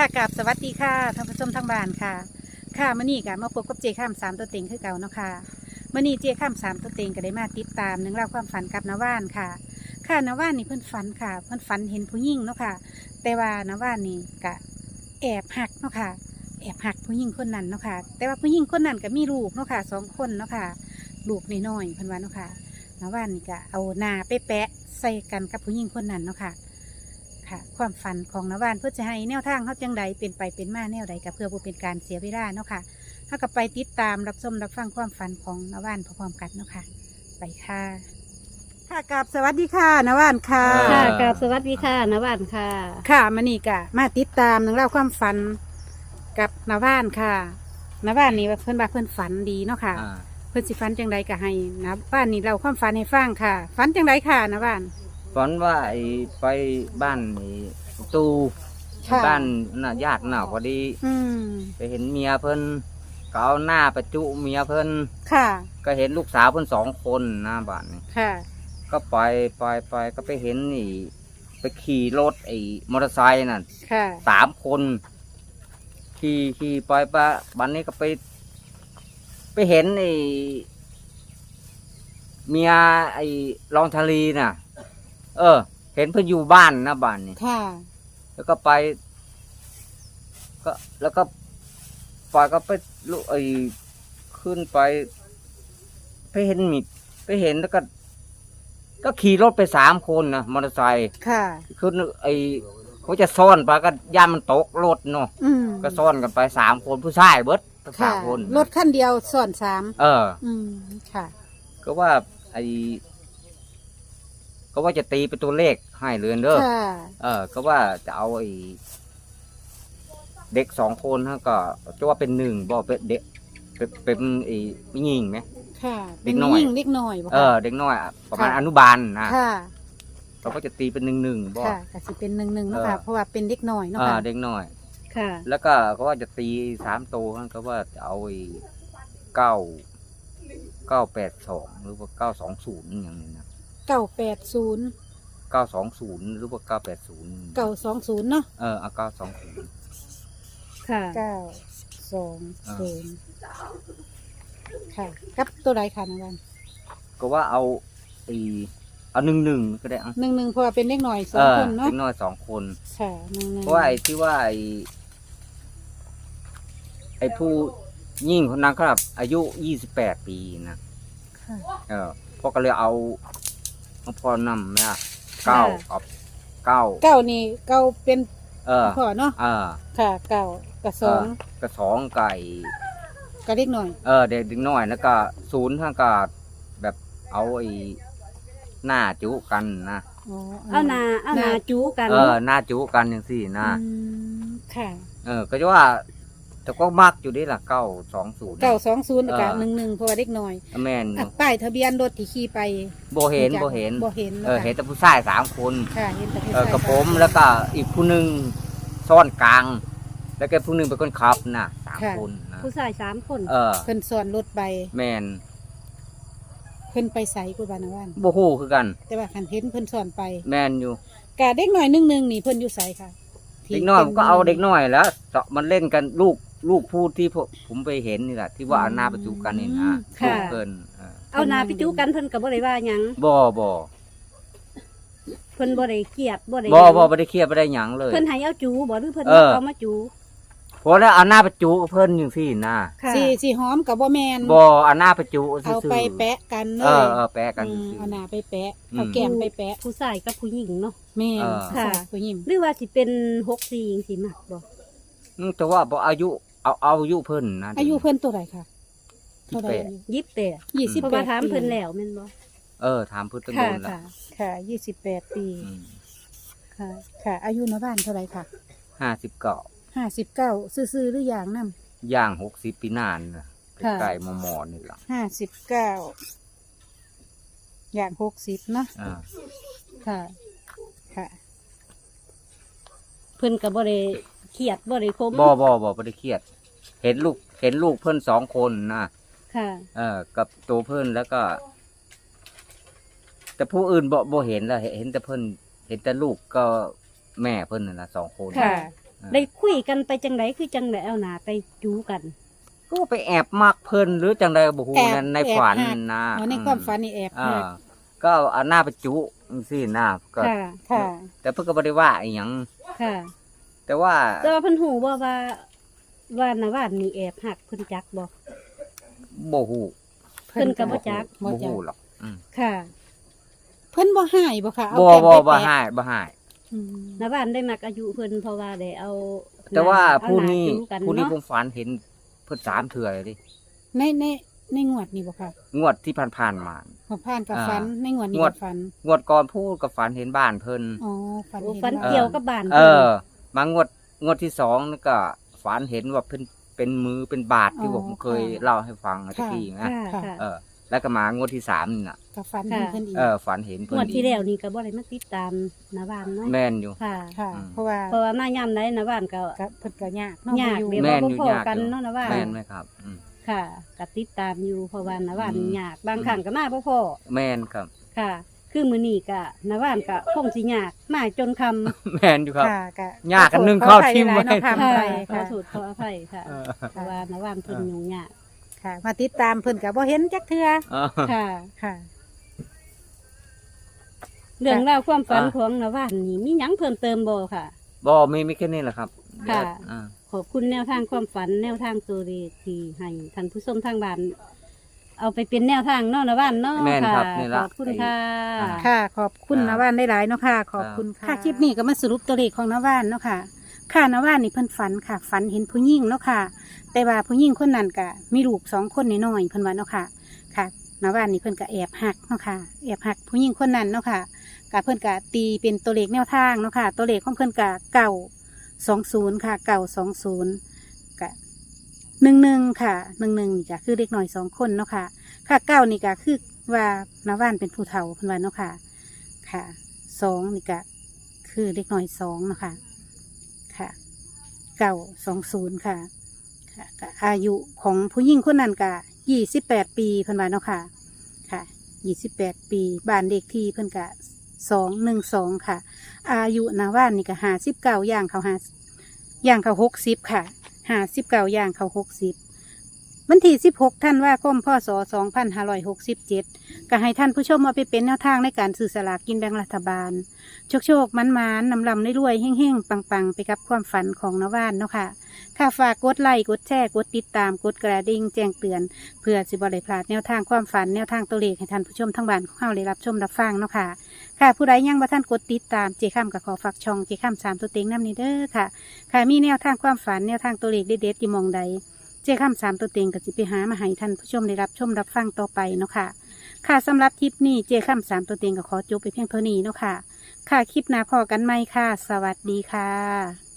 ค่ะกับสวัสดีค่ะท่านผู้ชมทางบ้านค่ะ ค่ะมื่อนี้ก็มาพบกับเจข้ามสามตัวเต็งคือเก่าเนาะค่ะมื่อนี้เจข้ามสามตัวเต็งก็ได้มาติดตามหนึ่งเล่าความฝันกับนาว่านค่ะ ค่ะนาว่านนี่เพิ่อนฝันค่ะ เพิ่อนฝันเห็นผู้หญิงเนาะค่ะ แต่ว่านาว่านนี่ก็แอบหักเนาะค่ะ แอบหักผู้หญิงคนนั้นเนาะค่ะ แต่ว่าผู้หญิงคนนั้นก็มีลูกเนาะค่ะสองคนเนาะค่ะ ลูกน้อยๆเพิ่นว่าเนาะค่ะนาว่านนี่ก็เอาหน้าไปแปะใส่กันกับผู้หญิงคนนั้นเนาะค่ะ ค่ะ ความฝันของนวานเพื่อจะให้แนวทางเขาจังใดเป็นไปเป็นมาแนวใดกับเพื่อบ่เป็นการเสียเวลาเนาะค่ะถ้ากับไปติดตามรับชมรับฟังความฝันของนวานพร้อมๆกันเนาะค่ะ ไปค่ะ ค่ะกับสวัสดีค่ะนวานค่ะอ่าค่ะกับสวัสดีค่ะนวันค่ะ ค่ะมานี่กะ มาติดตามหนึ่องเล่าวความฝันกับนวานค่ะนวานนี่ว่าเพื่อนว่าเพื่อนฝันดีเนาะค่ะอ่าเพื่อนสิฝันจังใดก็ให้นะบ้านนี่เราความฝันให้ฟังค่ะ ฝันจังใดค่ะนวาน ฝันว่าไอ้ไปบ้านไอ้ตูค่ะ บ้านน่ะญาติน่ะพอดี อืม ไปเห็นเมียเพิ่นก็เอาหน้าประจุเมียเพิ่นค่ะ ก็เห็นลูกสาวเพิ่นสองคนหน้าบ้านนี่ค่ะ ก็ไปไปไปก็ไปเห็นนี่ไปขี่รถไอ้มอเตอร์ไซค์น่ะ ค่ะ สามคนขี่ขี่ไปปะบันนี้ก็ไป ไปเห็นไอ้เมียไอ้รองทะลีน่ะ เออ เห็นเพิ่นอยู่บ้านนะบ้านนี่ค่ะ แล้วก็ไป ก็แล้วก็ปล่อยก็ไปลุไอ้ขึ้นไป ไปเห็นมิดไปเห็นแล้วก็ ก็ขี่รถไปสามคนนะมอเตอร์ไซค์ค่ะ ขึ้นไอ้เขาจะซ่อนไปก็ย่านมันตกรถเนาะอืมก็ซ่อนกันไปสามคนผู้ชายเบิดทั้งสาค่ะมคนรถคันเดียวส่วนสามเออ อืมค่ะ ก็ว่าไอ้ ก็ว่าจะตีเป็นตัวเลขให้เรือนเด้อค่ะ เออ ก็ว่าจะเอาไอ้เด็กสองคนฮะก็จะว่าเป็นหนึ่งบอกเป็นเด็กเป็นเป็นไอ้ไม่ยิงไหม ค่ะเด็กน้อยป็ยิ่งเล็กน้อยบ่คะเออเด็กน้อยอะประมาณค่ะ อนุบาลนะค่ะ เราก็จะตีเป็นหนึ่งหนึ่งบอกค่ะก็สิเป็นหนึ่งหนึ่งเนาะเออค่ะเพราะว่าเป็นเด็กน้อยเนาะอ่าค่ะ เด็กน้อย ค่ะ แล้วก็ก็ว่าจะตีสามตัวฮะก็ว่าจะเอาไอ้เก้าเก้าแปดสองหรือว่าเก้าสองศูนย์อย่างนี้นะ เก้าแปดศูนย์เก้าสองศูนย์หรือว่าเก้าแปดศูนย์เก้าสองศูนย์เนาะเออเอาเก้าสองศูนย์ค่ะเก้าสองศูนย์ค่ะกับตัวใดค่ะนวันก็ว่าเอาไอ้เอาหนึ่งหนึ่งก็ได้เอะหนึ่งหนึ่งเพราะว่าเป็นเด็กน้อยสอเองอคนเนาะเด็กน้อยสองคนค่ะหนึ่งหนึ่งเพราะว่าไอ้ที่ว่าไอ้ไอ้ผู้ยิ่งคนนั้นครับ อายุยี่สิบแปดปีนะค่ะเออพ่อก็เลยเอา เอาพ่อนำนะเก้ากับเก้าเก้านี่เก้าเป็นเออพ่อเนาะเออค่ะเก้ากับสองกระสองไก่กับเด็กน้อย เออเด็กเด็กน้อยแล้วก็ศูนย์ท่างก็แบบเอาไอ้หน้าจุกันนะอ๋อเอานาเอานาจูกัน เออหน้าจุกันอย่างสี่นะอืมค่ะ เออ ก็จะว่า แต่ก็มักอยู่นี่ล่ะเก้าสองศูนย์ เก้าสองศูนย์กับเออหนึ่งหนึ่งเพราะว่าเด็กน้อยแม่นออะยู่ป้ายทะเบียนรถที่ขี่ไปโบเห็นโบเห็นบ่เห็นเออนาะเห็นแต่ผู้ชายสามคนค่ะเห็นแต่ผู้เออชายกับผมแล้วก็อีกผู้หนึ่งซ่อนกลาง แล้วก็ผู้หนึ่งเป็นคนขับนะสามคนนะผู้ชายสามคนเออ เพิ่นสอนรถไปแม่นเพิ่นไปใส่กุบานาวันโบฮูคือกัน แต่ว่าคันเห็นเพิ่นสอนไปแม่นอยู่ กะเด็กน้อยหนึ่งหนึ่งนี่เพิ่นอยู่ใส่ค่ะที่เด็กน้อยป็ผมก็เอาเด็กน้อยแล้วมันเล่นกันลูก ลูกพูดที่ผมผมไปเห็นนี่แหละที่ว่าเอาหน้าประจุกันนี่นะลูกเพิ่นเออเอานาไปจูกันเพิ่นกับบ่ได้ว่าหยังบ่บ่เพิ่นบ่ได้เกลียดบ่ได้บ่บ่ไม่ได้เครียดไม่ได้หยังเลย เพิ่นให้เอาจูบ่หรือเพิ่นเออ เอามาจูเพราะแล้วเอาหน้าประจุเพิ่นอย่างสี่นะค่ะสีสีหอมกับบ่แมนบ่เอาหน้าประจุซื่เอาอๆไปแปะกันเลเอยอเออแปะกันอืมซื่อ เอาหน้าไปแปะอืมเอาแก้มไปแปะผู้ชายกับผู้หญิงเนาะ แม่นเออ ค่ะค่ะผู้หญิงหรือว่าสิเป็น64จังซี่มักบ่อืมแต่ว่าบ่อายุ เอาเอาอายุเพิ่นนะอายุเพิ่นตัวไหนค่ะเท่าไหร่ยิบแต่ยี่สิบเพราะแปว่าดถามปีเพิ่นแล้วแม่นบ่เออถามเพิ่นตั้งโดค่ะนละค่ะ ค่ะยี่สิบแปดปีอืมค่ะ ค่ะ อายุในบ้านเท่าไหร่ค่ะห้าสิบเก้าห้าสิบเก้าซื่อๆหรืออย่างนั่นย่างหกสิบปีนานนะค่ะใกล้ๆมอมอนี่ล่ะห้าสิบเก้าอย่างหกสิบเนาะอ่าค่ะ ค่ะ เพิ่นก็บ่ได้ เครียดบ่ได้คมบ่บ่บ่บ่ได้เครียด เห็นลูกเห็นลูกเพิ่นสองคนนะค่ะ เออ กับตัวเพิ่นแล้วก็ แต่ผู้อื่นบ่บ่เห็นแล้วเห็นแต่เพิ่นเห็นแต่ลูกก็แม่เพิ่นนั่นล่ะสองคนค่ะได้คุยกันไปจังไดคือจังไดเอาหนาไปจูกัน ก็ไปแอบมักเพิ่นหรือจังใดบ่ฮู้แอบนั่นในแอบฝันหัก นะอ๋อในความฝันนี่แอบอ่าหักก็เอาหน้าไปจุจังซี่นะก็ ค่ะ ค่ะ แต่เพิ่นก็บ่ได้ว่าอีหยัง ค่ะ แต่ว่าแต่ว่าเพิ่นหูว่าว่าว่านาว่านมีแอบหักเพิ่นจักบ่บ่ฮู้เพิ่นก็บ่จักบ่ฮู้หรอกอืมค่ะเพิ่นบ่หายบ่ค่ะเอาบ่แก้มบ่ไปบ่แปะหายบ่หาย อืมนาว่านได้มักอายุเพิ่นเพราะว่าได้เอาแต่ว่าเอผู้หนี้จูกันผู้นี้เนาะผมฝันเห็นเพิ่นสามเทื่อเลยดิในในในงวดนี่บ่ค่ะงวดที่ผ่านๆมาหัวผ่านกับอ่าฝันในงวดนี้งวด กับฝันงวดก่อนพูดกับฝันเห็นบ้านเพิ่น อ๋อฝันโอ้เห็นฝันว่าเกี่ยวกับบ้านเอพิ่นอ มางวดงวดที่สองนี่ก็ฝันเห็นว่าเพิ่นเป็นมือเป็นบาทที่ผมเคยเล่าให้ฟังเมื่อกี้นะค่ะค่ะค่ะ เออ แล้วก็มางวดที่สามนี่น่ะกับฝันเห็นค่ะ เพิ่นอีกเออฝันเห็นงเพิ่นวดที่อีกแล้วนี่ก็บ่ได้มาติดตามนาว่านเนาะแม่นอยู่ ค่ะ ค่ะ อืม เพราะว่าเพราะว่ามายามใดนาว่านก็ก็เพิ่นก็ยากเนาะยากบ่เดี๋ยวแม่ว่านบ่อยู่พอยากกันอยู่ เนาะนาว่านแม่นไหมครับอืม ค่ะก็ติดตามอยู่เพราะว่านาว่านอืม ยากบางครั้งก็มาบ่พอแม่นครับ ค่ะ คือมื้อนี้ก็นาว่านก็คงสิยากมาจนคำแม่นอยู่ครับ ค่ะก็ยากกันนึ่งข้าวทิ่มไว้ ขออภัยหลายๆเนาะค่ะค่ะไปขอค่ะโทษขออภัยค่ะเออเพราะว่านาว่านเพิ่นยุ่งยากค่ะ มาติดตามเพิ่นก็บ่เห็นจักเทื่อเออ ค่ะ ค่ะ เรื่องราวความฝันอ่าของนาว่านนี่มีหยังเพิ่มเติมบ่ค่ะบ่มีมีแค่นี้แหละครับค่ะอ่าขอบคุณแนวทางความฝัน แนวทางตัวเลขที่ให้ท่านผู้ชมทางบ้าน เอาไปเป็นแนวทางเนาะนาว่านเนาะแม่นค่ะครับนี่ขละอบคุณค่ะอ่าค่ะ ขอบคุณครับ นาว่านได้หลายๆเนาะค่ะ ขอบคุณค่ะค่ะคลิปนี้ก็มาสรุปตัวเลขของนาว่านเนาะค่ะ ค่ะนาว่านนี่เพิ่นฝันค่ะ ฝันเห็นผู้หญิงเนาะค่ะ แต่ว่าผู้หญิงคนนั้นก็มีลูกสองคนน้อยๆเพิ่นว่าเนาะค่ะ ค่ะนาว่านนี่เพิ่นก็แอบหักเนาะค่ะ แอบหักผู้หญิงคนนั้นเนาะค่ะกะเพิ่นก็ตีเป็นตัวเลขแนวทางเนาะค่ะ ตัวเลขของเพิ่นก็เก่าสองศูนย์ค่ะ เก่าสองศูนย์กะ หนึ่งหนึ่งค่ะหนึ่งหนึ่งนี่ก็คือเด็กหน่อยสองคนเนาะค่ะ ค่ะเก้านี่ก็คือว่านาว่านเป็นผู้เฒ่าพิ่นว่าเนาะค่ะ ค่ะสองนี่ก็คือเด็กน้อยสองเนาะค่ะ ค่ะเก้าสองศูนย์ค่ะค่ะก็อายุของผู้หญิงคนนั้นก็ยี่สิบแปดปีพิ่นว่าเนาะค่ะ ค่ะยี่สิบแปดปีบ้านเด็กที่เพิ่นก็สองหนึ่งสองค่ะ อายุนาว่านนี่ก็ห้าสิบเก้าย่างเขาห้าย่างเขาหกสิบค่ะ ห้าสิบเก้าย่างเขาหกสิบวันที่16ท่านว่าคมพศ2567ก็ให้ท่านผู้ชมมาไปเป็นแนวทางในการสื่อสลากกินแบ่งรัฐบาล โชคโชคมันมานนำลำได้รวยๆเฮ่งๆปังไปกับความฝันของนว่านเนาะค่ะค่ะฝากกดไลค์กดแชร์กดติดตามกดกระดิ่งแจ้งเตือน เพื่อสิบริพลาดแนวทางความฝันแนวทางตัวเลขให้ท่านผู้ชมทั้งบ้านเของเฮาได้รับชมรับฟังเนาะค่ะ ค่ะ ผู้ใดยังบ่ท่านกดติดตามเจข้ามกับขอฝากช่องเจข้ามสามตัวเต็งน้ำนี้เด้อค่ะ ค่ะมีแนวทางความฝันแนวทางตัวเลขเด็ดๆที่มองใด เจ้าข้ามสามตัวเต็งกับจิไปหามาให้ท่านผู้ชมได้รับชมรับฟังต่อไปเนาะค่ะ ค่ะสำหรับคลิปนี้เจ้าข้ามสามตัวเต็งก็ขอจบไปเพียงเท่านี้เนาะค่ะ ค่ะคลิปหน้าพอกันไหมค่ะ สวัสดีค่ะ